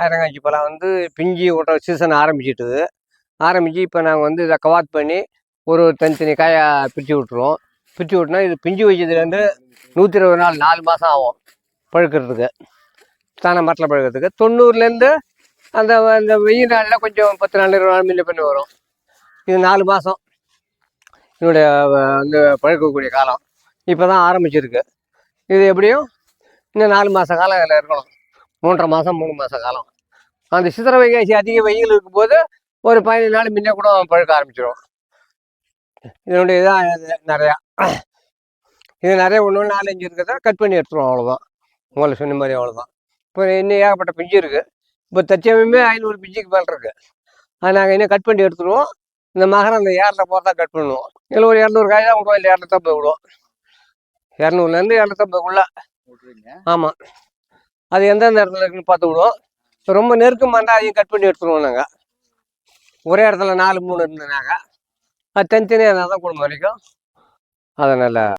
ஆயிரங்காய்ச்சி பழம் வந்து பிஞ்சி விட்ற சீசன் ஆரம்பிச்சிட்டுது ஆரம்பித்து இப்போ நாங்கள் வந்து இதை கவாத் பண்ணி ஒரு தனித்தனி காயாக பிரித்து விட்ருவோம் பிரித்து விட்டுனா இது பிஞ்சு வச்சதுலேருந்து நூற்றி இருபது நாள் நாலு மாதம் ஆகும் பழுக்கிறதுக்கு. தானே மரத்தில் பழுக்கிறதுக்கு. தொண்ணூறுலேருந்து அந்த அந்த வெயில் நாளில் கொஞ்சம் பத்து நாள் இருபது நாள் முன்ன பண்ணி வரும். இது நாலு மாதம் இதனுடைய வந்து பழுக்கக்கூடிய காலம். இப்போ தான் ஆரம்பிச்சிருக்கு. இது எப்படியும் இன்னும் நாலு மாத காலம் இதில் இருக்கணும். மூன்றரை மாதம் மூணு மாத காலம். அந்த சித்திரை வைகாசி அதிக வெயில் இருக்கும்போது ஒரு பதினஞ்சு நாள் முன்ன கூட பழுக்க ஆரம்பிச்சிடும் இதனுடைய இதான் இது நிறையா. இது நிறைய ஒன்று ஒன்று நாலு அஞ்சு இருக்கிறத கட் பண்ணி எடுத்துருவோம் அவ்வளோதான் உங்களை சொன்ன மாதிரி அவ்வளோதான் இப்போ இன்னும் ஏகப்பட்ட பிஞ்சு இருக்குது இப்போ தற்சமயமே ஐநூறு பிஞ்சுக்கு மேலே இருக்குது அதை நாங்கள் இன்னும் கட் பண்ணி எடுத்துருவோம். இந்த மகரம் அந்த ஏரில் போகிறதா கட் பண்ணுவோம். இதில் ஒரு இரநூறு காய் தான் விடுவோம் இல்லை இரநூத்தம்பது விடுவோம். இரநூறுலேருந்து இரநூத்தம்பதுக்குள்ளே. ஆமாம் அது எந்தெந்த இடத்துல இருக்குன்னு பார்த்து விடுவோம். ரொம்ப நெருக்கமாக இருந்தால் அதையும் கட் பண்ணி எடுத்துருவோம் நாங்கள் ஒரே இடத்துல நாலு மூணு இருந்ததுனாங்க அது தனித்தனியாக இருந்தால் தான் குடும்பம் வரைக்கும். அதனால்